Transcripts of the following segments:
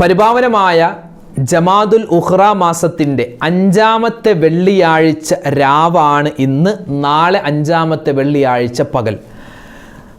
പരിപാവനമായ ജമാതുൽ ഉഹ്റ മാസത്തിന്റെ അഞ്ചാമത്തെ വെള്ളിയാഴ്ച രാവാണ് ഇന്ന്. നാളെ അഞ്ചാമത്തെ വെള്ളിയാഴ്ച പകൽ.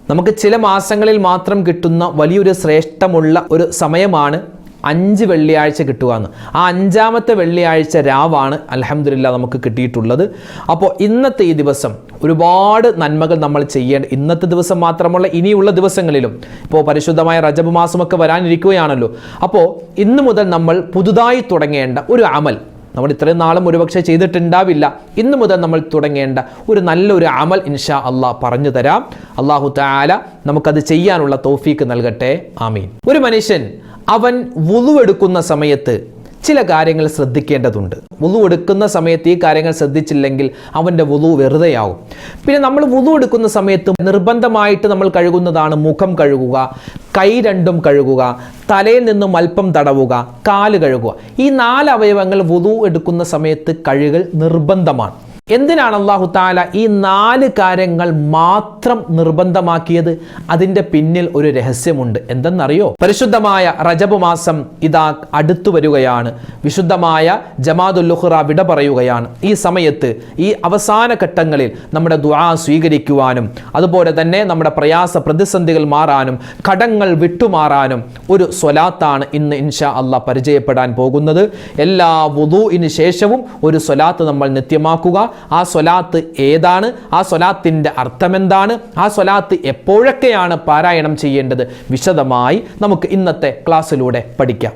നമുക്ക് ചില മാസങ്ങളിൽ മാത്രം കിട്ടുന്ന വലിയൊരു ശ്രേഷ്ഠമുള്ള ഒരു സമയമാണ് അഞ്ച് വെള്ളിയാഴ്ച കിട്ടുകയെന്ന് ആ അഞ്ചാമത്തെ വെള്ളിയാഴ്ച രാവാണ് അലഹമില്ല നമുക്ക് കിട്ടിയിട്ടുള്ളത്. അപ്പോൾ ഇന്നത്തെ ഈ ദിവസം ഒരുപാട് നന്മകൾ നമ്മൾ ചെയ്യേണ്ട ഇന്നത്തെ ദിവസം മാത്രമല്ല ഇനിയുള്ള ദിവസങ്ങളിലും. ഇപ്പോൾ പരിശുദ്ധമായ റജബ് മാസമൊക്കെ വരാനിരിക്കുകയാണല്ലോ. അപ്പോൾ ഇന്ന് മുതൽ നമ്മൾ പുതുതായി തുടങ്ങേണ്ട ഒരു അമൽ. നമ്മൾ ഇത്രയും നാളും ഒരുപക്ഷെ ചെയ്തിട്ടുണ്ടാവില്ല. ഇന്ന് മുതൽ നമ്മൾ തുടങ്ങേണ്ട ഒരു നല്ലൊരു അമൽ ഇൻഷാ അള്ളാഹ് പറഞ്ഞു തരാം. അള്ളാഹു താല നമുക്കത് ചെയ്യാനുള്ള തോഫീക്ക് നൽകട്ടെ. ആമീൻ. ഒരു മനുഷ്യൻ അവൻ വുളുവെടുക്കുന്ന സമയത്ത് ചില കാര്യങ്ങൾ ശ്രദ്ധിക്കേണ്ടതുണ്ട്. വുളു എടുക്കുന്ന സമയത്ത് ഈ കാര്യങ്ങൾ ശ്രദ്ധിച്ചില്ലെങ്കിൽ അവന്റെ വുളു വെറുതെയാവും. പിന്നെ നമ്മൾ വുളു എടുക്കുന്ന സമയത്ത് നിർബന്ധമായിട്ട് നമ്മൾ കഴുകുന്നതാണ് മുഖം കഴുകുക കൈ രണ്ടും കഴുകുക തലയിൽ നിന്നും അല്പം തടവുക കാൽ കഴുകുക. ഈ നാല് അവയവങ്ങൾ വുളു എടുക്കുന്ന സമയത്ത് കഴുകൽ നിർബന്ധമാണ്. എന്തിനാണ് അള്ളാഹു താല ഈ നാല് കാര്യങ്ങൾ മാത്രം നിർബന്ധമാക്കിയത്? അതിന്റെ പിന്നിൽ ഒരു രഹസ്യമുണ്ട്. എന്തെന്നറിയോ? പരിശുദ്ധമായ റജബ് മാസം ഇതാ അടുത്തു വരികയാണ്. വിശുദ്ധമായ ജമാദുല്ലുഹ്റ വിട പറയുകയാണ്. ഈ സമയത്ത് ഈ അവസാന ഘട്ടങ്ങളിൽ നമ്മുടെ ദുആ സ്വീകരിക്കുവാനും അതുപോലെ തന്നെ നമ്മുടെ പ്രയാസ പ്രതിസന്ധികൾ മാറാനും കടങ്ങൾ വിട്ടുമാറാനും ഒരു സ്വലാത്താണ് ഇന്ന് ഇൻഷാ അള്ളാഹ് പരിചയപ്പെടാൻ പോകുന്നത്. എല്ലാ വുദൂഇന് ശേഷവും ഒരു സ്വലാത്ത് നമ്മൾ നിത്യമാക്കുക. ആ സ്വലാത്ത് ഏതാണ്? ആ സ്വലാത്തിന്റെ അർത്ഥമെന്താണ്? ആ സ്വലാത്ത് എപ്പോഴൊക്കെയാണ് പാരായണം ചെയ്യേണ്ടത്? വിശദമായി നമുക്ക് ഇന്നത്തെ ക്ലാസ്സിലൂടെ പഠിക്കാം.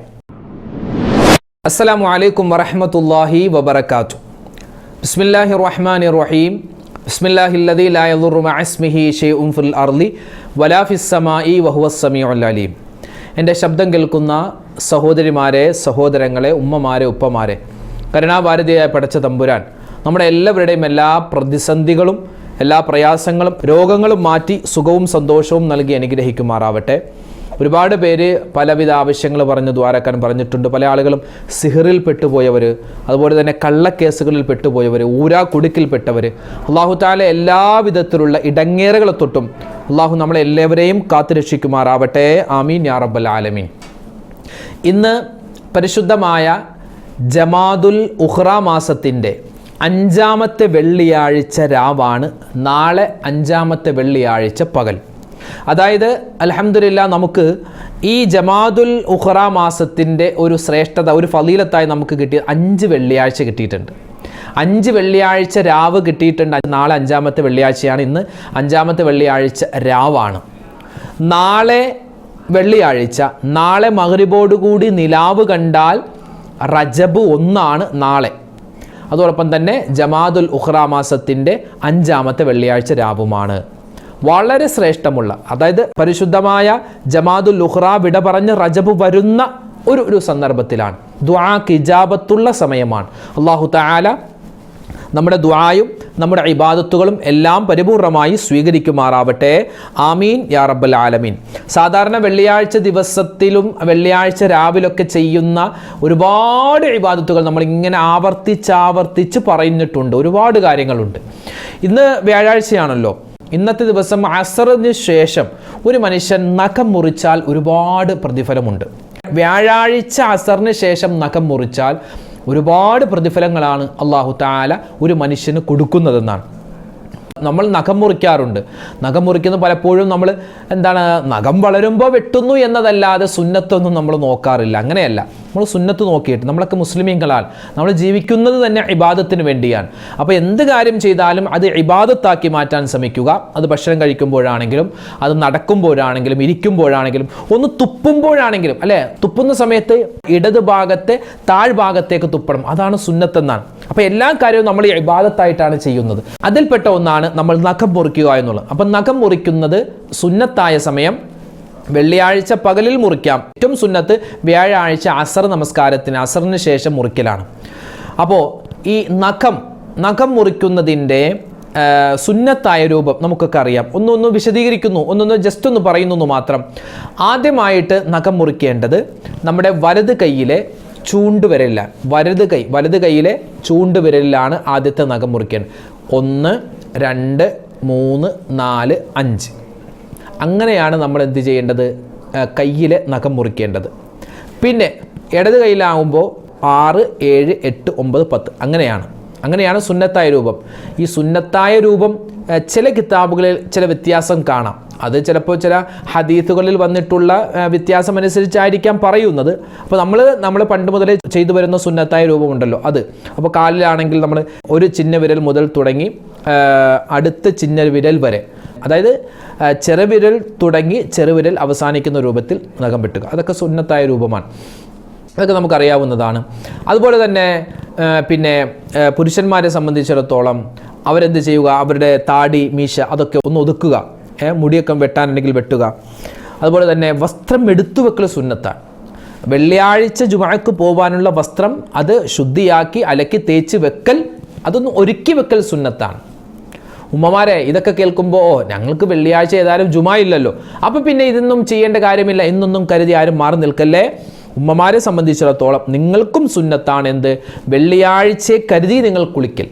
അസ്സലാമു അലൈക്കും വറഹമത്തല്ലാഹി വബർക്കാത്തു ബിസ്മില്ലാഹി റഹ്മാൻ റഹീം. ബിസ്മില്ലാഹി ലദീ ലാ യദുറു മഅസ്മിഹി ഷൈഉൻ ഫിൽ അർളി വലാ അലീം. എന്റെ ശബ്ദം കേൾക്കുന്ന സഹോദരിമാരെ സഹോദരങ്ങളെ ഉമ്മമാരെ ഉപ്പമാരെ കരുണാഭാരതിയായ പഠിച്ച തമ്പുരാൻ നമ്മുടെ എല്ലാവരുടെയും എല്ലാ പ്രതിസന്ധികളും എല്ലാ പ്രയാസങ്ങളും രോഗങ്ങളും മാറ്റി സുഖവും സന്തോഷവും നൽകി അനുഗ്രഹിക്കുമാറാവട്ടെ. ഒരുപാട് പേര് പലവിധ ആവശ്യങ്ങൾ പറഞ്ഞ് ദ്വാരക്കാൻ പറഞ്ഞിട്ടുണ്ട്. പല ആളുകളും സിഹറിൽ പെട്ടുപോയവർ അതുപോലെ തന്നെ കള്ളക്കേസുകളിൽ പെട്ടുപോയവർ ഊരാ കുടുക്കിൽപ്പെട്ടവർ അള്ളാഹു താല എല്ലാവിധത്തിലുള്ള ഇടങ്ങേറുകളെ തൊട്ടും അള്ളാഹു നമ്മളെ എല്ലാവരെയും കാത്തുരക്ഷിക്കുമാറാവട്ടെ ആമീൻ യാ റബ്ബൽ ആലമീൻ. ഇന്ന് പരിശുദ്ധമായ ജമാദുൽ ഉഹ്റ മാസത്തിന്റെ അഞ്ചാമത്തെ വെള്ളിയാഴ്ച രാവാണ്. നാളെ അഞ്ചാമത്തെ വെള്ളിയാഴ്ച പകൽ. അതായത് അലഹമില്ല നമുക്ക് ഈ ജമാതുൽ ഉഹ്റ മാസത്തിന്റെ ഒരു ശ്രേഷ്ഠത ഒരു ഫലീലത്തായി നമുക്ക് കിട്ടിയ അഞ്ച് വെള്ളിയാഴ്ച കിട്ടിയിട്ടുണ്ട്. അഞ്ച് വെള്ളിയാഴ്ച രാവ് കിട്ടിയിട്ടുണ്ട്. നാളെ അഞ്ചാമത്തെ വെള്ളിയാഴ്ചയാണ്. ഇന്ന് അഞ്ചാമത്തെ വെള്ളിയാഴ്ച രാവാണ്. നാളെ വെള്ളിയാഴ്ച. നാളെ മകരിബോടുകൂടി നിലാവ് കണ്ടാൽ റജബ് ഒന്നാണ് നാളെ. അതോടൊപ്പം തന്നെ ജമാദുൽ ഉഹ്റ മാസത്തിന്റെ അഞ്ചാമത്തെ വെള്ളിയാഴ്ച രാവുമാണ്. വളരെ ശ്രേഷ്ഠമുള്ള അതായത് പരിശുദ്ധമായ ജമാദുൽ ഉഹ്റ വിട പറഞ്ഞ് റജബ് വരുന്ന ഒരു ഒരു സന്ദർഭത്തിലാണ്. ദ്വാ കിജാബത്തുള്ള സമയമാണ്. അള്ളാഹു താല നമ്മുടെ ദ്വായും നമ്മുടെ ഇബാദത്തുകളും എല്ലാം പരിപൂർണമായി സ്വീകരിക്കുമാറാവട്ടെ. ആമീൻ യാ റബ്ബൽ ആലമീൻ. സാധാരണ വെള്ളിയാഴ്ച ദിവസത്തിലും വെള്ളിയാഴ്ച രാവിലൊക്കെ ചെയ്യുന്ന ഒരുപാട് ഇബാദത്തുകൾ നമ്മൾ ഇങ്ങനെ ആവർത്തിച്ചാവർത്തിച്ച് പറഞ്ഞിട്ടുണ്ട് ഒരുപാട് കാര്യങ്ങളുണ്ട്. ഇന്ന് വ്യാഴാഴ്ചയാണല്ലോ. ഇന്നത്തെ ദിവസം അസറിന് ശേഷം ഒരു മനുഷ്യൻ നഖം മുറിച്ചാൽ ഒരുപാട് പ്രതിഫലമുണ്ട്. വ്യാഴാഴ്ച അസറിന് ശേഷം നഖം മുറിച്ചാൽ ഒരുപാട് പ്രതിഫലങ്ങളാണ് അള്ളാഹു താല ഒരു മനുഷ്യന് കൊടുക്കുന്നതെന്നാണ്. നമ്മൾ നഖം മുറിക്കാറുണ്ട്. നഖം മുറിക്കുന്ന പലപ്പോഴും നമ്മൾ എന്താണ് നഖം വളരുമ്പോൾ വെട്ടുന്നു എന്നതല്ലാതെ സുന്നത്തൊന്നും നമ്മൾ നോക്കാറില്ല. അങ്ങനെയല്ല. നമ്മൾ സുന്നത്ത് നോക്കിയിട്ട് നമ്മളൊക്കെ മുസ്ലിമീങ്ങളാൽ നമ്മൾ ജീവിക്കുന്നത് തന്നെ ഇബാദത്തിന് വേണ്ടിയാണ്. അപ്പോൾ എന്ത് കാര്യം ചെയ്താലും അത് ഇബാദത്താക്കി മാറ്റാൻ ശ്രമിക്കുക. അത് ഭക്ഷണം കഴിക്കുമ്പോഴാണെങ്കിലും അത് നടക്കുമ്പോഴാണെങ്കിലും ഇരിക്കുമ്പോഴാണെങ്കിലും ഒന്ന് തുപ്പുമ്പോഴാണെങ്കിലും അല്ലേ? തുപ്പുന്ന സമയത്ത് ഇടത് ഭാഗത്തെ താഴ്ഭാഗത്തേക്ക് തുപ്പണം. അതാണ് സുന്നത്തെന്നാണ്. അപ്പോൾ എല്ലാ കാര്യവും നമ്മൾ ഇബാദത്തായിട്ടാണ് ചെയ്യുന്നത്. അതിൽപ്പെട്ട ഒന്നാണ് നമ്മൾ നഖം മുറിക്കുക എന്നുള്ളത്. അപ്പം നഖം മുറിക്കുന്നത് സുന്നത്തായ സമയം വെള്ളിയാഴ്ച പകലിൽ മുറിക്കാം. ഏറ്റവും സുന്നത്ത് വ്യാഴാഴ്ച അസർ നമസ്കാരത്തിന് അസറിന് ശേഷം മുറിക്കലാണ്. അപ്പോൾ ഈ നഖം നഖം മുറിക്കുന്നതിന്റെ സുന്നത്തായ രൂപം നമുക്കൊക്കെ അറിയാം. ഒന്നൊന്ന് വിശദീകരിക്കുന്നു ഒന്നൊന്ന് ജസ്റ്റ് ഒന്ന് പറയുന്നു മാത്രം. ആദ്യമായിട്ട് നഖം മുറിക്കേണ്ടത് നമ്മുടെ വലത് കൈയിലെ ചൂണ്ടുവിരലിലാണ് വലത് കൈ വലത് കൈയിലെ ചൂണ്ടുവിരലിലാണ് ആദ്യത്തെ നഖം മുറിക്കേണ്ടത്. ഒന്ന് രണ്ട് മൂന്ന് നാല് അഞ്ച്. അങ്ങനെയാണ് നമ്മൾ എന്ത് ചെയ്യേണ്ടത് കയ്യിൽ നഖം മുറിക്കേണ്ടത്. പിന്നെ ഇടത് കയ്യിലാവുമ്പോൾ ആറ് ഏഴ് എട്ട് ഒമ്പത് പത്ത് അങ്ങനെയാണ്. അങ്ങനെയാണ് സുന്നത്തായ രൂപം. ഈ സുന്നത്തായ രൂപം ചില കിതാബുകളിൽ ചില വ്യത്യാസം കാണാം. അത് ചിലപ്പോൾ ചില ഹദീസുകളിൽ വന്നിട്ടുള്ള വ്യത്യാസം അനുസരിച്ചായിരിക്കാം പറയുന്നത്. അപ്പോൾ നമ്മൾ നമ്മൾ പണ്ട് മുതലേ ചെയ്തു വരുന്ന സുന്നത്തായ രൂപമുണ്ടല്ലോ അത്. അപ്പോൾ കാലിലാണെങ്കിൽ നമ്മൾ ഒരു ചിഹ്ന വിരൽ മുതൽ തുടങ്ങി അടുത്ത ചിഹ്ന വിരൽ വരെ. അതായത് ചെറുവിരൽ തുടങ്ങി ചെറുവിരൽ അവസാനിക്കുന്ന രൂപത്തിൽ നഖം വെട്ടുക. അതൊക്കെ സുന്നത്തായ രൂപമാണ്. അതൊക്കെ നമുക്കറിയാവുന്നതാണ്. അതുപോലെ തന്നെ പിന്നെ പുരുഷന്മാരെ സംബന്ധിച്ചിടത്തോളം അവരെന്ത് ചെയ്യുക? അവരുടെ താടി മീശ അതൊക്കെ ഒന്ന് ഒതുക്കുക. മുടിയൊക്കെ വെട്ടാനുണ്ടെങ്കിൽ വെട്ടുക. അതുപോലെ തന്നെ വസ്ത്രം എടുത്തു വെക്കൽ സുന്നത്താണ്. വെള്ളിയാഴ്ച ജുമാക്ക് പോകാനുള്ള വസ്ത്രം അത് ശുദ്ധിയാക്കി അലക്കി തേച്ച് വെക്കൽ അതൊന്ന് ഒരുക്കി വെക്കൽ സുന്നത്താണ്. ഉമ്മമാരെ ഇതൊക്കെ കേൾക്കുമ്പോൾ ഓ ഞങ്ങൾക്ക് വെള്ളിയാഴ്ച ഏതായാലും ജുമാ ഇല്ലല്ലോ. അപ്പം പിന്നെ ഇതൊന്നും ചെയ്യേണ്ട കാര്യമില്ല. എന്നൊന്നും കരുതി ആരും മാറി നിൽക്കല്ലേ? ഉമ്മമാരെ സംബന്ധിച്ചിടത്തോളം നിങ്ങൾക്കും സുന്നത്താണ് എന്ത്? വെള്ളിയാഴ്ചയെ കരുതി നിങ്ങൾ കുളിക്കൽ.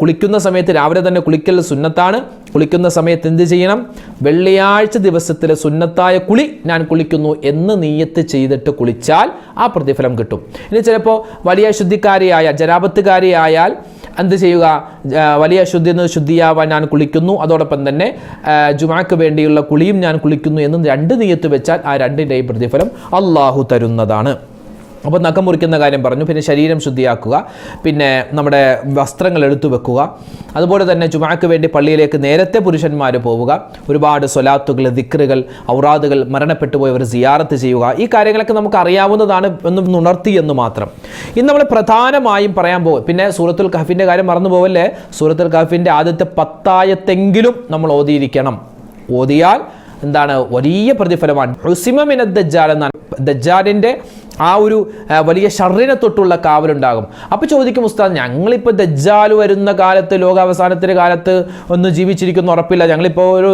കുളിക്കുന്ന സമയത്ത് രാവിലെ തന്നെ കുളിക്കൽ സുന്നത്താണ്. കുളിക്കുന്ന സമയത്ത് എന്ത് ചെയ്യണം? വെള്ളിയാഴ്ച ദിവസത്തിലെ സുന്നത്തായ കുളി ഞാൻ കുളിക്കുന്നു എന്ന് നീയത്ത് ചെയ്തിട്ട് കുളിച്ചാൽ ആ പ്രതിഫലം കിട്ടും. ഇനി ചിലപ്പോൾ വലിയ ശുദ്ധിക്കാരിയായ ജരാപത്തുകാരിയായാൽ എന്ത് ചെയ്യുക? വലിയ ശുദ്ധി എന്ന് ശുദ്ധിയാവാൻ ഞാൻ കുളിക്കുന്നു. അതോടൊപ്പം തന്നെ ജുമാക്ക് വേണ്ടിയുള്ള കുളിയും ഞാൻ കുളിക്കുന്നു എന്നും രണ്ട് നീയത്ത് വെച്ചാൽ ആ രണ്ടിന്റെയും പ്രതിഫലം അള്ളാഹു തരുന്നതാണ്. അപ്പോൾ നഖം മുറിക്കുന്ന കാര്യം പറഞ്ഞു. പിന്നെ ശരീരം ശുദ്ധിയാക്കുക. പിന്നെ നമ്മുടെ വസ്ത്രങ്ങൾ എടുത്തു വെക്കുക. അതുപോലെ തന്നെ ജുമാക്ക് വേണ്ടി പള്ളിയിലേക്ക് നേരത്തെ പുരുഷന്മാർ പോവുക. ഒരുപാട് സ്വലാത്തുകൾ ദിക്റുകൾ ഔറാദുകൾ മരണപ്പെട്ടു പോയവർ സിയാറത്ത് ചെയ്യുക. ഈ കാര്യങ്ങളൊക്കെ നമുക്ക് അറിയാവുന്നതാണ് എന്ന് ഉണർത്തി എന്ന് മാത്രം. ഇന്ന് നമ്മൾ പ്രധാനമായും പറയാൻ പോകും. പിന്നെ സൂറത്തുൽ കഹഫിന്റെ കാര്യം മറന്നു പോവല്ലേ? സൂറത്തുൽ കഹഫിന്റെ ആദ്യത്തെ പത്തായത്തെങ്കിലും നമ്മൾ ഓതിയിരിക്കണം. ഓതിയാൽ എന്താണ്? വലിയ പ്രതിഫലമാണ്. ഉസിമമിന ദജ്ജാൽ എന്നാണ്. ദജ്ജാലിന്റെ ആ ഒരു വലിയ ഷറിനെ തൊട്ടുള്ള കാവലുണ്ടാകും. അപ്പോൾ ചോദിക്കും ഉസ്താദ് ഞങ്ങളിപ്പോൾ ദജ്ജാൽ വരുന്ന കാലത്ത് ലോകാവസാനത്തിന്റെ കാലത്ത് ഒന്ന് ജീവിച്ചിരിക്കുന്ന ഉറപ്പില്ല. ഞങ്ങളിപ്പോൾ ഒരു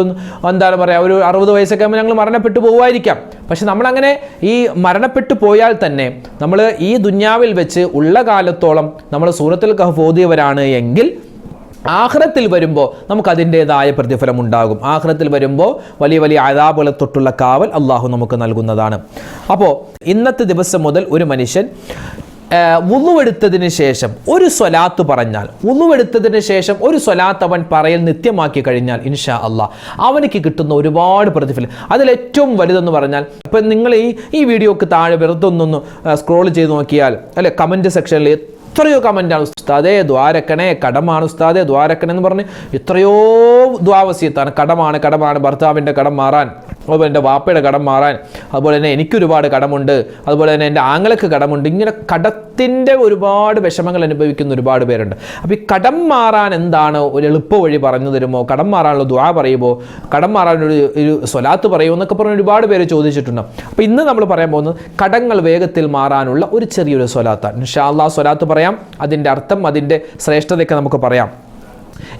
എന്താണ് പറയുക ഒരു അറുപത് വയസ്സൊക്കെ ആകുമ്പോൾ ഞങ്ങൾ മരണപ്പെട്ടു പോകുമായിരിക്കാം പക്ഷെ നമ്മളങ്ങനെ ഈ മരണപ്പെട്ടു പോയാൽ തന്നെ നമ്മൾ ഈ ദുന്യാവിൽ വെച്ച് ഉള്ള കാലത്തോളം നമ്മൾ സൂറത്തിൽ കഹ് ഓതിയവരാണ് എങ്കിൽ ആഹ്റത്തിൽ വരുമ്പോൾ നമുക്ക് അതിന്റെതായ പ്രതിഫലം ഉണ്ടാകും. ആഹ്റത്തിൽ വരുമ്പോൾ വലിയ വലിയ അതാപുകളെ തൊട്ടുള്ള കാവൽ അള്ളാഹു നമുക്ക് നൽകുന്നതാണ്. അപ്പോൾ ഇന്നത്തെ ദിവസം മുതൽ ഒരു മനുഷ്യൻ ഉളുവെടുത്തതിന് ശേഷം ഒരു സ്വലാത്ത് പറഞ്ഞാൽ ഉളുവെടുത്തതിന് ശേഷം ഒരു സ്വലാത്ത് അവൻ പറയൽ നിത്യമാക്കി കഴിഞ്ഞാൽ ഇൻഷാ അള്ളാഹ് അവനക്ക് കിട്ടുന്ന ഒരുപാട് പ്രതിഫലം. അതിലേറ്റവും വലുതെന്ന് പറഞ്ഞാൽ ഇപ്പം നിങ്ങൾ ഈ ഈ വീഡിയോക്ക് താഴെ വെറുതെ ഒന്നൊന്ന് സ്ക്രോൾ ചെയ്ത് നോക്കിയാൽ അല്ലെ കമന്റ് സെക്ഷനിൽ എത്രയോ കമന്റാണ് ഉസ്താദേ ദ്വാരക്കണേ കടമാണ് ഉസ്താദേ ദ്വാരക്കണേ എന്ന് പറഞ്ഞ് എത്രയോ ദ്വാവസ്യത്താണ് കടമാണ് കടമാണ് ഭർത്താവിന്റെ കടം മാറാൻ. അതുപോലെ എന്റെ വാപ്പയുടെ കടം മാറാൻ അതുപോലെ തന്നെ എനിക്കൊരുപാട് കടമുണ്ട് അതുപോലെ തന്നെ എന്റെ ആങ്ങൾക്ക് കടമുണ്ട്. ഇങ്ങനെ കടത്തിന്റെ ഒരുപാട് വിഷമങ്ങൾ അനുഭവിക്കുന്ന ഒരുപാട് പേരുണ്ട്. അപ്പോൾ ഈ കടം മാറാൻ എന്താണ് ഒരു എളുപ്പ വഴി പറഞ്ഞു തരുമോ? കടം മാറാനുള്ള ദ്വാ പറയുമോ? കടം മാറാനൊരു ഒരു സ്വലാത്ത് പറയുമോ എന്നൊക്കെ പറഞ്ഞ് ഒരുപാട് പേര് ചോദിച്ചിട്ടുണ്ട്. അപ്പോൾ ഇന്ന് നമ്മൾ പറയാൻ പോകുന്നത് കടങ്ങൾ വേഗത്തിൽ മാറാനുള്ള ഒരു ചെറിയൊരു സ്വലാത്താണ്. ഇൻഷാ അള്ളാഹ് സ്വലാത്ത് പറയാം അതിന്റെ അർത്ഥം അതിന്റെ ശ്രേഷ്ഠതയൊക്കെ നമുക്ക് പറയാം.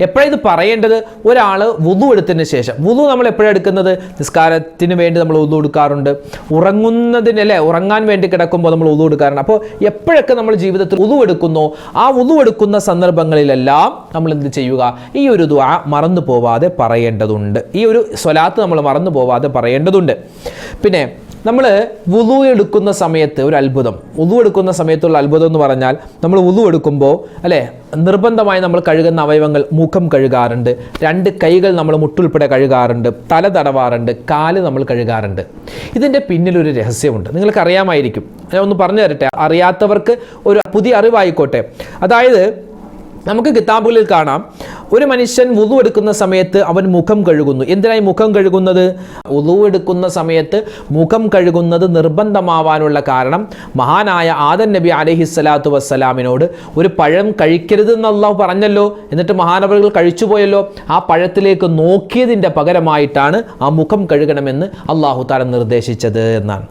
എപ്പോഴാണ് ഇത് പറയേണ്ടത്? ഒരാൾ വുതു എടുത്തതിന് ശേഷം. വുതു നമ്മൾ എപ്പോഴാണ് എടുക്കുന്നത്? നിസ്കാരത്തിന് വേണ്ടി നമ്മൾ ഉതു എടുക്കാറുണ്ട്. ഉറങ്ങുന്നതിന് അല്ലേ? ഉറങ്ങാൻ വേണ്ടി കിടക്കുമ്പോൾ നമ്മൾ ഉതു എടുക്കാറുണ്ട്. അപ്പോൾ എപ്പോഴൊക്കെ നമ്മൾ ജീവിതത്തിൽ ഉതു എടുക്കുന്നോ ആ ഉതു എടുക്കുന്ന സന്ദർഭങ്ങളിലെല്ലാം നമ്മൾ എന്ത് ചെയ്യുക? ഈ ഒരു ദ്വാ മറന്നു പോവാതെ പറയേണ്ടതുണ്ട്. ഈ ഒരു സ്വലാത്ത് നമ്മൾ മറന്നു പോവാതെ പറയേണ്ടതുണ്ട്. പിന്നെ നമ്മൾ വുളു എടുക്കുന്ന സമയത്ത് ഒരു അത്ഭുതം. വുളു എടുക്കുന്ന സമയത്തുള്ള അത്ഭുതം എന്ന് പറഞ്ഞാൽ നമ്മൾ വുളു എടുക്കുമ്പോൾ അല്ലേ നിർബന്ധമായി നമ്മൾ കഴുകുന്ന അവയവങ്ങൾ മുഖം കഴുകാറുണ്ട്. രണ്ട് കൈകൾ നമ്മൾ മുട്ടുൾപ്പെടെ കഴുകാറുണ്ട്. തല തടവാറുണ്ട്. കാൽ നമ്മൾ കഴുകാറുണ്ട്. ഇതിന്റെ പിന്നിലൊരു രഹസ്യമുണ്ട്. നിങ്ങൾക്ക് അറിയാമായിരിക്കും. ഞാൻ ഒന്ന് പറഞ്ഞു തരട്ടെ. അറിയാത്തവർക്ക് ഒരു പുതിയ അറിവായിക്കോട്ടെ. അതായത് നമുക്ക് കിതാബുകളിൽ കാണാം. ഒരു മനുഷ്യൻ വുളു എടുക്കുന്ന സമയത്ത് അവൻ മുഖം കഴുകുന്നു. എന്തിനായി മുഖം കഴുകുന്നത്? വുളു എടുക്കുന്ന സമയത്ത് മുഖം കഴുകുന്നത് നിർബന്ധമാവാനുള്ള കാരണം മഹാനായ ആദൻ നബി അലഹിസ്സലാത്തു വസ്സലാമിനോട് ഒരു പഴം കഴിക്കരുതെന്ന് അള്ളാഹു പറഞ്ഞല്ലോ. എന്നിട്ട് മഹാനവറുകൾ കഴിച്ചുപോയല്ലോ ആ പഴത്തിലേക്ക് നോക്കിയതിന്റെ പകരമായിട്ടാണ് ആ മുഖം കഴുകണമെന്ന് അള്ളാഹു താരം നിർദ്ദേശിച്ചത് എന്നാണ്.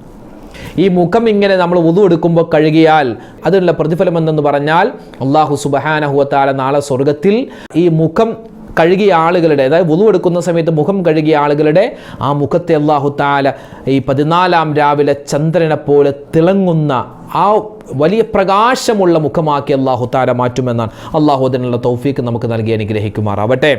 ഈ മുഖം ഇങ്ങനെ നമ്മൾ ഉതു എടുക്കുമ്പോൾ കഴുകിയാൽ അതിനുള്ള പ്രതിഫലം എന്തെന്ന് പറഞ്ഞാൽ അള്ളാഹു സുബഹാനഹുവത്താല നാളെ സ്വർഗത്തിൽ ഈ മുഖം കഴുകിയ ആളുകളുടെ അതായത് വുളു എടുക്കുന്ന സമയത്ത് മുഖം കഴുകിയ ആളുകളുടെ ആ മുഖത്തെ അള്ളാഹു താല ഈ പതിനാലാം രാവിലെ ചന്ദ്രനെ പോലെ തിളങ്ങുന്ന ആ വലിയ പ്രകാശമുള്ള മുഖമാക്കി അള്ളാഹു താല മാറ്റുമെന്നാണ്. അള്ളാഹു അതിനുള്ള തൗഫീക്ക് നമുക്ക് നൽകി അനുഗ്രഹിക്കുമാറാവട്ടെ.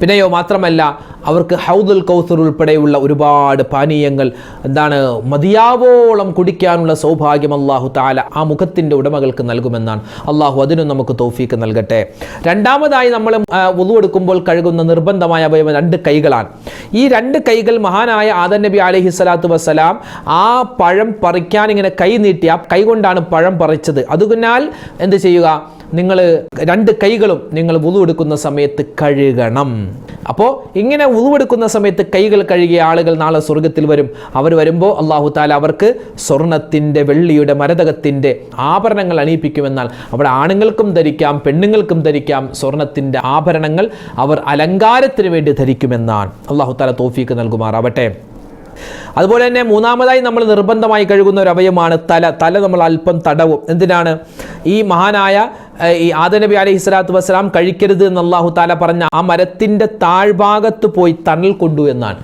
പിന്നെയോ മാത്രമല്ല അവർക്ക് ഹൗദുൽ കൗസർ ഉൾപ്പെടെയുള്ള ഒരുപാട് പാനീയങ്ങൾ എന്താണ് മതിയാവോളം കുടിക്കാനുള്ള സൗഭാഗ്യം അള്ളാഹു താല ആ മുഖത്തിന്റെ ഉടമകൾക്ക് നൽകുമെന്നാണ്. അള്ളാഹു അതിനും നമുക്ക് തോഫീക്ക് നൽകട്ടെ. രണ്ടാമതായി നമ്മൾ ഉതു എടുക്കുമ്പോൾ കഴുകുന്ന നിർബന്ധമായ അവയവം രണ്ട് കൈകളാണ്. ഈ രണ്ട് കൈകൾ മഹാനായ ആദൻ നബി അലഹി സ്വലാത്തു വസ്സലാം ആ പഴം പറിക്കാൻ ഇങ്ങനെ കൈ നീട്ടി ആ കൈ കൊണ്ടാണ് പഴം പറിച്ചത്. അതുകൊണ്ടാൽ എന്ത് ചെയ്യുക? നിങ്ങൾ രണ്ട് കൈകളും നിങ്ങൾ വുളു എടുക്കുന്ന സമയത്ത് കഴുകണം. അപ്പോൾ ഇങ്ങനെ വുളു എടുക്കുന്ന സമയത്ത് കൈകൾ കഴുകിയ ആളുകൾ നാളെ സ്വർഗത്തിൽ വരും. അവർ വരുമ്പോൾ അള്ളാഹു താല അവർക്ക് സ്വർണത്തിന്റെ വെള്ളിയുടെ മരതകത്തിന്റെ ആഭരണങ്ങൾ അണിയിപ്പിക്കുമെന്നാൽ അവിടെ ആണുങ്ങൾക്കും ധരിക്കാം പെണ്ണുങ്ങൾക്കും ധരിക്കാം. സ്വർണത്തിന്റെ ആഭരണങ്ങൾ അവർ അലങ്കാരത്തിന് വേണ്ടി ധരിക്കുമെന്നാണ്. അള്ളാഹു താല തോഫീക്ക് നൽകുമാറാവട്ടെ. അതുപോലെ തന്നെ മൂന്നാമതായി നമ്മൾ നിർബന്ധമായി കഴുകുന്ന ഒരു അവയമാണ് തല. തല നമ്മൾ അല്പം തടവും. എന്തിനാണ്? ഈ മഹാനായ ഈ ആദനബി അലൈഹി സ്വലാത്തു വസ്സലാം കഴിക്കരുത് എന്ന് അള്ളാഹു താല പറഞ്ഞ ആ മരത്തിന്റെ താഴ്ഭാഗത്ത് പോയി തണൽ കൊണ്ടു എന്നാണ്.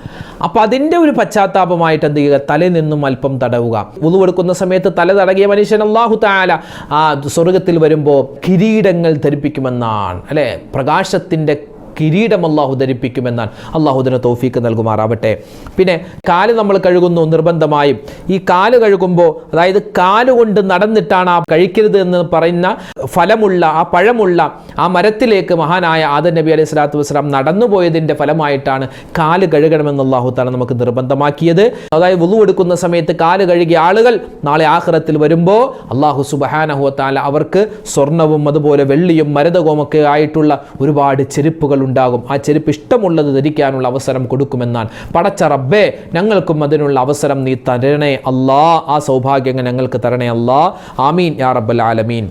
അപ്പം അതിന്റെ ഒരു പശ്ചാത്താപമായിട്ട് എന്ത് ചെയ്യുക? തലയിൽ നിന്നും അല്പം തടവുക. ഉതു കൊടുക്കുന്ന സമയത്ത് തല തടകിയ മനുഷ്യൻ അള്ളാഹു താല ആ സ്വർഗത്തിൽ വരുമ്പോൾ കിരീടങ്ങൾ ധരിപ്പിക്കുമെന്നാണ്. അല്ലേ? പ്രകാശത്തിന്റെ കിരീടം അള്ളാഹു ധരിപ്പിക്കുമെന്നാണ്. അള്ളാഹുദിനെ തോഫീക്ക് നൽകുമാറാവട്ടെ. പിന്നെ കാൽ നമ്മൾ കഴുകുന്നു നിർബന്ധമായും. ഈ കാൽ കഴുകുമ്പോൾ അതായത് കാലുകൊണ്ട് നടന്നിട്ടാണ് ആ കഴിക്കരുത് എന്ന് പറയുന്ന ഫലമുള്ള ആ പഴമുള്ള ആ മരത്തിലേക്ക് മഹാനായ ആദൻ നബി അലൈഹി സ്വലാത്തു വസ്സലാം നടന്നുപോയതിന്റെ ഫലമായിട്ടാണ് കാൽ കഴുകണമെന്ന് അള്ളാഹു താല നമുക്ക് നിർബന്ധമാക്കിയത്. അതായത് വുളു എടുക്കുന്ന സമയത്ത് കാൽ കഴുകിയ ആളുകൾ നാളെ ആഹ്റത്തിൽ വരുമ്പോൾ അള്ളാഹു സുബഹാനഹു താല അവർക്ക് സ്വർണവും അതുപോലെ വെള്ളിയും മരതകവും ഒക്കെ ആയിട്ടുള്ള ഒരുപാട് ചെരുപ്പുകൾ ഉണ്ടാകും ആ ചെരുപ്പ് ഇഷ്ടമുള്ളത് ധരിക്കാനുള്ള അവസരം കൊടുക്കുമെന്നാണ്. പടച്ച റബ്ബേ ഞങ്ങൾക്കും അതിനുള്ള അവസരം നീ തരണേ അല്ലാ. ആ സൗഭാഗ്യങ്ങൾ ഞങ്ങൾക്ക് തരണേ അല്ലാ. ആമീൻ യാ റബ്ബൽ ആലമീൻ.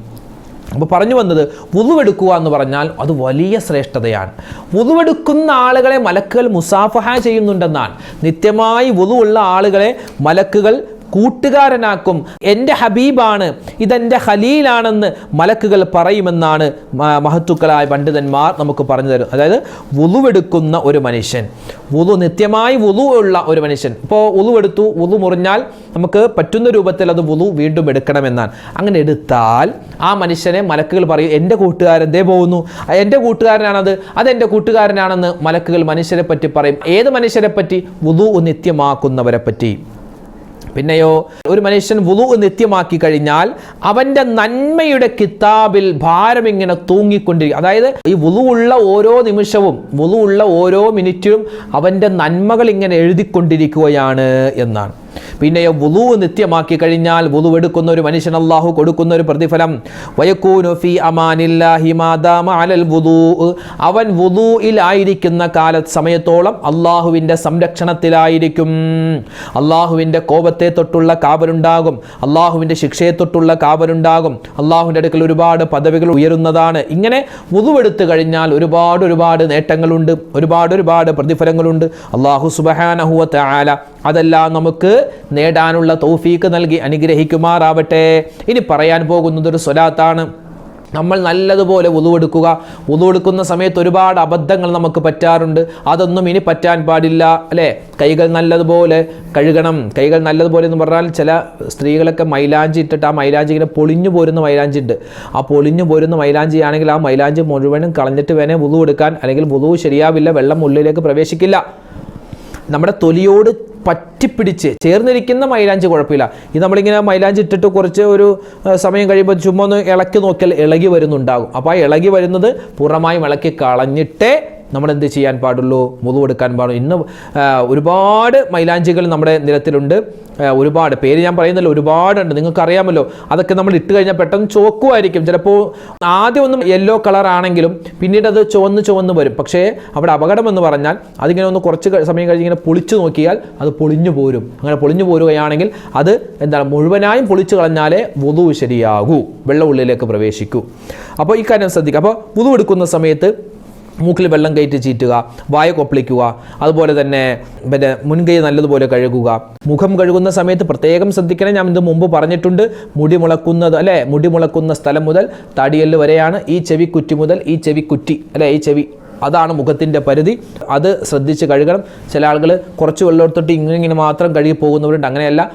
അപ്പോൾ പറഞ്ഞു വന്നത് വുതുവെടുക്കുക എന്ന് പറഞ്ഞാൽ അത് വലിയ ശ്രേഷ്ഠതയാണ്. വുതുവെടുക്കുന്ന ആളുകളെ മലക്കുകൾ മുസാഫഹ ചെയ്യുന്നുണ്ടെന്നാണ്. നിത്യമായി വുതുവുള്ള ആളുകളെ മലക്കുകൾ കൂട്ടുകാരനാക്കും. എന്റെ ഹബീബാണ് ഇതെന്റെ ഖലീലാണെന്ന് മലക്കുകൾ പറയുമെന്നാണ് മഹത്തുക്കളായ പണ്ഡിതന്മാർ നമുക്ക് പറഞ്ഞു തരും അതായത് വുളുവെടുക്കുന്ന ഒരു മനുഷ്യൻ. വുളു നിത്യമായി വുളു ഉള്ള ഒരു മനുഷ്യൻ. ഇപ്പോൾ വുളു എടുത്തു വുളു മുറിഞ്ഞാൽ നമുക്ക് പറ്റുന്ന രൂപത്തിൽ അത് വുളു വീണ്ടും എടുക്കണമെന്നാണ്. അങ്ങനെ എടുത്താൽ ആ മനുഷ്യനെ മലക്കുകൾ പറയും എന്റെ കൂട്ടുകാരൻ ദേ പോകുന്നു. എന്റെ കൂട്ടുകാരനാണത്. അതെന്റെ കൂട്ടുകാരനാണെന്ന് മലക്കുകൾ മനുഷ്യരെ പറ്റി പറയും. ഏത് മനുഷ്യരെ പറ്റി? വുളു നിത്യമാക്കുന്നവരെ പറ്റി. പിന്നെയോ ഒരു മനുഷ്യൻ വുളു നിത്യമാക്കി കഴിഞ്ഞാൽ അവന്റെ നന്മയുടെ കിതാബിൽ ഭാരം ഇങ്ങനെ തൂങ്ങിക്കൊണ്ടിരിക്കും. അതായത് ഈ വുളു ഉള്ള ഓരോ നിമിഷവും വുളു ഉള്ള ഓരോ മിനിറ്റും അവന്റെ നന്മകൾ ഇങ്ങനെ എഴുതിക്കൊണ്ടിരിക്കുകയാണ് എന്നാണ്. പിന്നെയോ വുളു നിത്യമാക്കി കഴിഞ്ഞാൽ വുളു എടുക്കുന്ന ഒരു മനുഷ്യൻ അള്ളാഹു കൊടുക്കുന്ന ഒരു പ്രതിഫലം. വയക്കൂനു ഫി അമാനില്ലാഹി മാദാമ അലൽ വുളു. അവൻ വുളുയിൽ ആയിരിക്കുന്ന കാല സമയത്തോളം അള്ളാഹുവിന്റെ സംരക്ഷണത്തിലായിരിക്കും. അള്ളാഹുവിന്റെ കോപത്തെ തൊട്ടുള്ള കാവലുണ്ടാകും. അള്ളാഹുവിന്റെ ശിക്ഷയെ തൊട്ടുള്ള കാവലുണ്ടാകും. അള്ളാഹുവിന്റെ അടുക്കൽ ഒരുപാട് പദവികൾ ഉയരുന്നതാണ്. ഇങ്ങനെ വുളുവെടുത്തു കഴിഞ്ഞാൽ ഒരുപാട് ഒരുപാട് നേട്ടങ്ങളുണ്ട്. ഒരുപാട് ഒരുപാട് പ്രതിഫലങ്ങളുണ്ട്. അള്ളാഹു സുബഹാനഹുവ ആല അതെല്ലാം നമുക്ക് നേടാനുള്ള തൗഫീക്ക് നൽകി അനുഗ്രഹിക്കുമാറാവട്ടെ. ഇനി പറയാൻ പോകുന്നത് ഒരു സ്വലാത്താണ്. നമ്മൾ നല്ലതുപോലെ ഉതുവെടുക്കുക ഉതുവെടുക്കുന്ന സമയത്ത് ഒരുപാട് അബദ്ധങ്ങൾ നമുക്ക് പറ്റാറുണ്ട്. അതൊന്നും ഇനി പറ്റാൻ പാടില്ല അല്ലേ? കൈകൾ നല്ലതുപോലെ കഴുകണം. കൈകൾ നല്ലതുപോലെ എന്ന് പറഞ്ഞാൽ ചില സ്ത്രീകളൊക്കെ മൈലാഞ്ചി ഇട്ടിട്ട് ആ മൈലാഞ്ചി ഇങ്ങനെ പൊളിഞ്ഞു പോരുന്ന മൈലാഞ്ചി ഉണ്ട്. ആ പൊളിഞ്ഞു പോരുന്ന മൈലാഞ്ചി ആണെങ്കിൽ ആ മൈലാഞ്ചി മുഴുവനും കളഞ്ഞിട്ട് വേണേ ഉതുവെടുക്കാൻ അല്ലെങ്കിൽ ഉതുവ് ശരിയാവില്ല വെള്ളം ഉള്ളിലേക്ക് പ്രവേശിക്കില്ല. നമ്മുടെ തൊലിയോട് പറ്റിപ്പിടിച്ച് ചേർന്നിരിക്കുന്ന മൈലാഞ്ചി കുഴപ്പമില്ല. ഇത് നമ്മളിങ്ങനെ മൈലാഞ്ചി ഇട്ടിട്ട് കുറച്ച് ഒരു സമയം കഴിയുമ്പോൾ ചുമ്മാ ഒന്ന് ഇളക്കി നോക്കിയാൽ ഇളകി വരുന്നുണ്ടാകും. അപ്പോൾ ആ ഇളകി വരുന്നത് പൂർണമായും ഇളക്കി കളഞ്ഞിട്ടേ നമ്മൾ എന്ത് ചെയ്യാൻ പാടുള്ളൂ മുതു എടുക്കാൻ പാടുള്ളൂ. ഇന്ന് ഒരുപാട് മൈലാഞ്ചികൾ നമ്മുടെ നിരത്തിലുണ്ട് ഒരുപാട് പേര് ഞാൻ പറയുന്നില്ല ഒരുപാടുണ്ട്. നിങ്ങൾക്കറിയാമല്ലോ അതൊക്കെ നമ്മൾ ഇട്ട് കഴിഞ്ഞാൽ പെട്ടെന്ന് ചോക്കുമായിരിക്കും ചിലപ്പോൾ ആദ്യം ഒന്നും യെല്ലോ കളർ ആണെങ്കിലും പിന്നീട് അത് ചുവന്ന് ചുവന്ന് വരും. പക്ഷേ അവിടെ അപകടം എന്ന് പറഞ്ഞാൽ അതിങ്ങനെ ഒന്ന് കുറച്ച് സമയം കഴിഞ്ഞ് ഇങ്ങനെ പൊളിച്ചു നോക്കിയാൽ അത് പൊളിഞ്ഞു പോരും. അങ്ങനെ പൊളിഞ്ഞു പോരുകയാണെങ്കിൽ അത് എന്താണ് മുഴുവനായും പൊളിച്ചു കളഞ്ഞാലേ വുതു ശരിയാകൂ വെള്ളം ഉള്ളിലേക്ക് പ്രവേശിക്കൂ. അപ്പോൾ ഈ കാര്യം ശ്രദ്ധിക്കുക. അപ്പോൾ വുതു എടുക്കുന്ന സമയത്ത് മൂക്കിൽ വെള്ളം കയറ്റി ചീറ്റുക വായ കൊപ്പളിക്കുക അതുപോലെ തന്നെ പിന്നെ മുൻകൈ നല്ലതുപോലെ കഴുകുക. മുഖം കഴുകുന്ന സമയത്ത് പ്രത്യേകം ശ്രദ്ധിക്കണം. ഞാൻ ഇത് മുമ്പ് പറഞ്ഞിട്ടുണ്ട്. മുടി മുളക്കുന്നത് അല്ലേ? മുടി മുളക്കുന്ന സ്ഥലം മുതൽ താടിയൽ വരെയാണ് ഈ ചെവി കുറ്റി മുതൽ ഈ ചെവി കുറ്റി അല്ലേ? ഈ ചെവി. അതാണ് മുഖത്തിന്റെ പരിധി. അത് ശ്രദ്ധിച്ച് കഴുകണം. ചില ആളുകൾ കുറച്ച് വെള്ളം എടുത്തിട്ട് ഇങ്ങനെ ഇങ്ങനെ മാത്രം കഴുകി പോകുന്നവരുണ്ട്. അങ്ങനെയല്ല.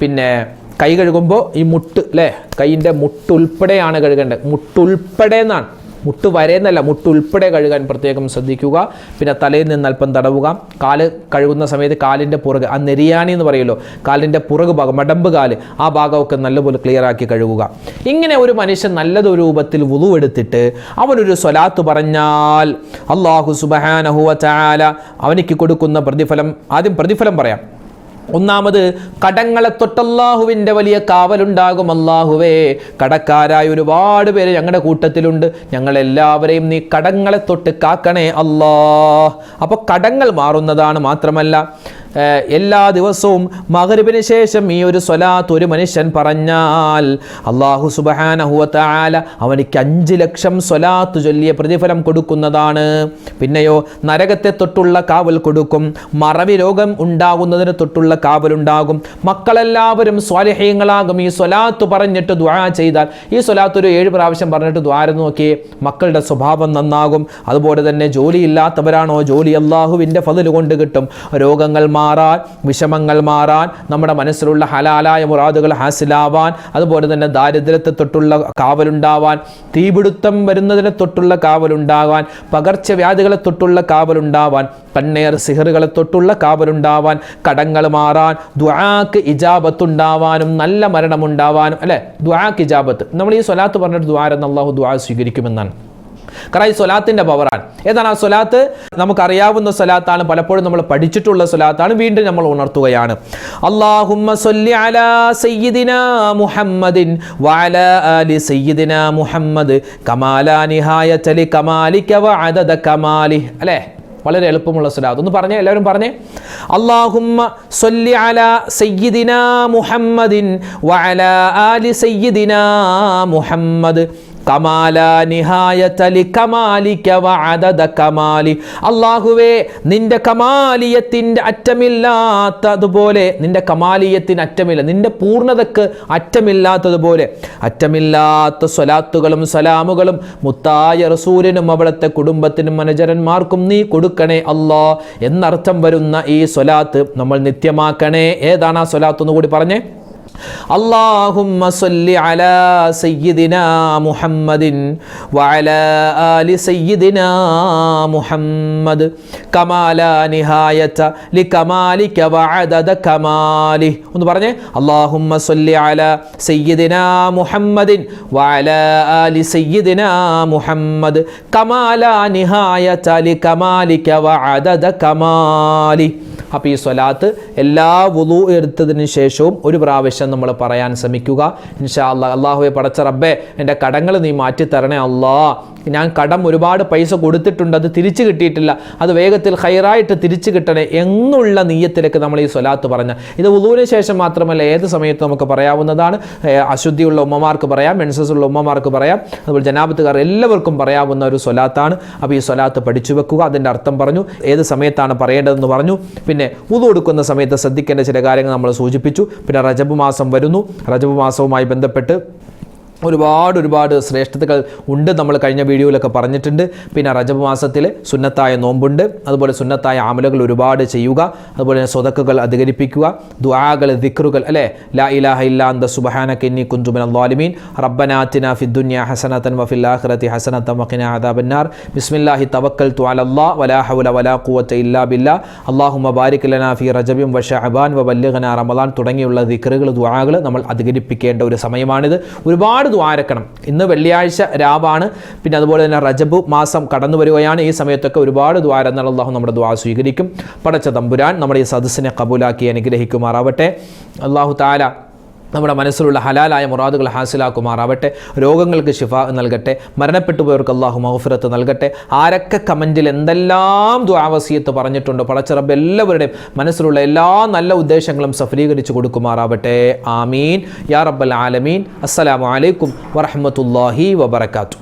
പിന്നെ കൈ കഴുകുമ്പോൾ ഈ മുട്ട് അല്ലേ? കൈയിന്റെ മുട്ടുൾപ്പെടെയാണ് കഴുകേണ്ടത്. മുട്ടുൾപ്പെടെ എന്നാണ് മുട്ട് വരേന്നല്ല മുട്ട് ഉൾപ്പെടെ കഴുകാൻ പ്രത്യേകം ശ്രദ്ധിക്കുക. പിന്നെ തലയിൽ നിന്ന് അല്പം തടവുക. കാൽ കഴുകുന്ന സമയത്ത് കാലിന്റെ പുറകെ ആ നെരിയാണി എന്ന് പറയുമല്ലോ കാലിന്റെ പുറകു ഭാഗം മടമ്പ് കാൽ ആ ഭാഗമൊക്കെ നല്ലപോലെ ക്ലിയർ ആക്കി കഴുകുക. ഇങ്ങനെ ഒരു മനുഷ്യൻ നല്ലതൊരു രൂപത്തിൽ വുളു എടുത്തിട്ട് അവനൊരു സ്വലാത്ത് പറഞ്ഞാൽ അള്ളാഹു സുബഹാനഹുവ ചാല അവനിക്ക് കൊടുക്കുന്ന പ്രതിഫലം ആദ്യം പ്രതിഫലം പറയാം. ഒന്നാമത് കടങ്ങളെ തൊട്ടല്ലാഹുവിന്റെ വലിയ കാവലുണ്ടാകും അല്ലാഹുവേ. കടക്കാരായ ഒരുപാട് പേര് ഞങ്ങളുടെ കൂട്ടത്തിലുണ്ട്. ഞങ്ങളെല്ലാവരെയും നീ കടങ്ങളെ തൊട്ട് കാക്കണേ അല്ലാ അപ്പോൾ കടങ്ങൾ മാറുന്നതാണ് മാത്രമല്ല എല്ലാ ദിവസവും മകരുവിന് ശേഷം ഈ ഒരു സ്വലാത്ത് ഒരു മനുഷ്യൻ പറഞ്ഞാൽ അള്ളാഹു സുബഹാനഹുവല അവനിക്ക് അഞ്ച് ലക്ഷം സ്വലാത്ത് ചൊല്ലിയ പ്രതിഫലം കൊടുക്കുന്നതാണ്. പിന്നെയോ നരകത്തെ തൊട്ടുള്ള കാവൽ കൊടുക്കും മറവി രോഗം ഉണ്ടാകുന്നതിന് തൊട്ടുള്ള കാവലുണ്ടാകും മക്കളെല്ലാവരും സ്വാലിഹ്യങ്ങളാകും ഈ സ്വലാത്ത് പറഞ്ഞിട്ട് ദ്വാ ചെയ്താൽ ഈ സ്വലാത്ത് ഒരു ഏഴ് പ്രാവശ്യം പറഞ്ഞിട്ട് ദ്വാരം നോക്കി? മക്കളുടെ സ്വഭാവം നന്നാകും. അതുപോലെ തന്നെ ജോലിയില്ലാത്തവരാണോ? ജോലി അള്ളാഹുവിന്റെ ഫതിൽ കൊണ്ട് കിട്ടും. രോഗങ്ങൾ മാറാൻ വിഷമങ്ങൾ മാറാൻ നമ്മുടെ മനസ്സിലുള്ള ഹലാലായ മുറാദുകൾ ഹാസിലാവാൻ അതുപോലെ തന്നെ ദാരിദ്ര്യത്തെ തൊട്ടുള്ള കാവലുണ്ടാവാൻ തീപിടുത്തം വരുന്നതിനെ തൊട്ടുള്ള കാവലുണ്ടാവാൻ പകർച്ചവ്യാധികളെ തൊട്ടുള്ള കാവലുണ്ടാവാൻ കണ്ണേർ സിഹറുകളെ തൊട്ടുള്ള കാവലുണ്ടാവാൻ കടങ്ങൾ മാറാൻ ദ്വാക്ക് ഇജാബത്തുണ്ടാവാനും നല്ല മരണമുണ്ടാവാനും അല്ലെ? ദ്വാക്ക് ഇജാബത്ത്. നമ്മൾ ഈ സ്വലാത്ത് പറഞ്ഞിട്ട് ദ്വാരം അള്ളാഹു ദ്വാ സ്വീകരിക്കുമെന്നാണ്. കാരണം ഈ സ്വലാത്തിന്റെ പവറാണ് ഏതാണ് ആ സ്വലാത്ത്? നമുക്കറിയാവുന്ന സ്വലാത്താണ് പലപ്പോഴും നമ്മൾ പഠിച്ചിട്ടുള്ള സ്വലാത്താണ് വീണ്ടും നമ്മൾ ഉണർത്തുകയാണ്. അലാ മുഹമ്മദിൻ മുഹമ്മദ് നിഹായ കമാലി. അല്ലേ? വളരെ എളുപ്പമുള്ള സ്വലാത്ത്. ഒന്ന് പറഞ്ഞേ എല്ലാവരും പറഞ്ഞേ. അള്ളാഹുമ്മ മുഹമ്മദിൻ ആലി മുഹമ്മദ്. അള്ളാഹുവേ നിന്റെ കമാലിയത്തിന്റെ അറ്റമില്ലാത്തതുപോലെ നിന്റെ കമാലിയത്തിന് അറ്റമില്ല നിന്റെ പൂർണതക്ക് അറ്റമില്ലാത്തതുപോലെ അറ്റമില്ലാത്ത സ്വലാത്തുകളും സലാമുകളും മുത്തായ റസൂലിനും അവിടുത്തെ കുടുംബത്തിനും അനുചരന്മാർക്കും നീ കൊടുക്കണേ അല്ലാ. എന്നർത്ഥം വരുന്ന ഈ സ്വലാത്ത് നമ്മൾ നിത്യമാക്കണേ. ഏതാണ് ആ സ്വലാത്ത് ഒന്നുകൂടി പറഞ്ഞേ? اللهم صل على سيدنا محمد وعلى آل سيدنا محمد كما لا نهاية لكمالك وعدد كماله ഒന്ന് പറഞ്ഞേ اللهم صل على سيدنا محمد وعلى آل سيدنا محمد كما لا نهاية لكمالك وعدد كماله അപ്പോൾ ഈ സ്വലാത്ത് എല്ലാ വുളു എടുത്തതിന് ശേഷവും ഒരു പ്രാവശ്യം നമ്മൾ പറയാൻ ശ്രമിക്കുക. ഇൻഷാ അല്ലാ അള്ളാഹുവെ പടച്ച റബ്ബേ എന്റെ കടങ്ങൾ നീ മാറ്റി തരണേ അല്ലാ. ഞാൻ കടം ഒരുപാട് പൈസ കൊടുത്തിട്ടുണ്ട് അത് തിരിച്ചു കിട്ടിയിട്ടില്ല. അത് വേഗത്തിൽ ഹൈറായിട്ട് തിരിച്ചു കിട്ടണേ എന്നുള്ള നീയത്തിലേക്ക് നമ്മൾ ഈ സ്വലാത്ത് പറഞ്ഞ. ഇത് ഉദുവിന് ശേഷം മാത്രമല്ല ഏത് സമയത്ത് നമുക്ക് പറയാവുന്നതാണ്. അശുദ്ധിയുള്ള ഉമ്മമാർക്ക് പറയാം മെൻസസ് ഉള്ള ഉമ്മമാർക്ക് പറയാം. അതുപോലെ ജനാപത്തുകാർ എല്ലാവർക്കും പറയാവുന്ന ഒരു സ്വലാത്താണ്. അപ്പോൾ ഈ സ്വലാത്ത് പഠിച്ചു വെക്കുക. അതിന്റെ അർത്ഥം പറഞ്ഞു. ഏത് സമയത്താണ് പറയേണ്ടതെന്ന് പറഞ്ഞു. പിന്നെ ഉതു കൊടുക്കുന്ന സമയത്ത് ശ്രദ്ധിക്കേണ്ട ചില കാര്യങ്ങൾ നമ്മൾ സൂചിപ്പിച്ചു. പിന്നെ റജബ് മാസം വരുന്നു. റജബ് മാസവുമായി ബന്ധപ്പെട്ട് ഒരുപാട് ഒരുപാട് ശ്രേഷ്ഠതകൾ ഉണ്ട് നമ്മൾ കഴിഞ്ഞ വീഡിയോയിലൊക്കെ പറഞ്ഞിട്ടുണ്ട്. പിന്നെ റജബ് മാസത്തിൽ സുന്നത്തായ നോമ്പുണ്ട്. അതുപോലെ സുന്നത്തായ ആമലകൾ ഒരുപാട് ചെയ്യുക. അതുപോലെ തന്നെ സ്വതക്കുകൾ അധികരിപ്പിക്കുക. ദുആകൾ ദിക്റുകൾ അല്ലേ? ലാ ഇലാഹ ഇല്ലാ അന്ത സുബ്ഹാനക ഇന്നി കുന്തു മിനൽ ളാലിമീൻ ഫിദ്ദുന്യ ഹസനത്തൻ ആഖിറതി ഹസനതൻ വഖിനാ അദാബന്നാർ ബിസ്മില്ലാഹി തവക്കൽതു അലല്ലാഹ് വലാ ഹൗല വലാ ഖുവത്ത ഇല്ലാ ബില്ലാ. അല്ലാഹുമ്മ ബാരിക് ലനാ ഫി റജബിൻ വശഅബാൻ വബല്ലിഗ്നാ റമളാൻ തുടങ്ങിയുള്ള ദിക്റുകൾ ദുആകൾ നമ്മൾ അധികരിപ്പിക്കേണ്ട ഒരു സമയമാണിത്. ഒരുപാട് ദ്വാരക്കണം. ഇന്ന് വെള്ളിയാഴ്ച രാവാണ്. പിന്നെ അതുപോലെ തന്നെ റജബു മാസം കടന്നു വരികയാണ്. ഈ സമയത്തൊക്കെ ഒരുപാട് ദ്വാരം എന്നുള്ള അള്ളാഹു നമ്മുടെ ദ്വാ സ്വീകരിക്കും. പടച്ച തമ്പുരാൻ നമ്മുടെ ഈ സദസ്സിനെ കബൂലാക്കി അനുഗ്രഹിക്കുമാറാവട്ടെ. അള്ളാഹു താല നമ്മുടെ മനസ്സിലുള്ള ഹലാലായ മുറാദുകൾ ഹാസിലാക്കുമാറാവട്ടെ. രോഗങ്ങൾക്ക് ശിഫ നൽകട്ടെ. മരണപ്പെട്ടു പോയവർക്ക് അള്ളാഹു മഹഫിറത്ത് നൽകട്ടെ. ആരൊക്കെ കമന്റിൽ എന്തെല്ലാം ദ്വാവസീയത്ത് പറഞ്ഞിട്ടുണ്ടോ പടച്ചിറബ് എല്ലാവരുടെയും മനസ്സിലുള്ള എല്ലാ നല്ല ഉദ്ദേശങ്ങളും സഫലീകരിച്ചു കൊടുക്കുമാറാവട്ടെ. ആമീൻ. യാ റബ്ബൽ ആലമീൻ. അസ്സലാമു അലൈക്കും വറഹ്മത്തുള്ളാഹി വബറകാതുഹു.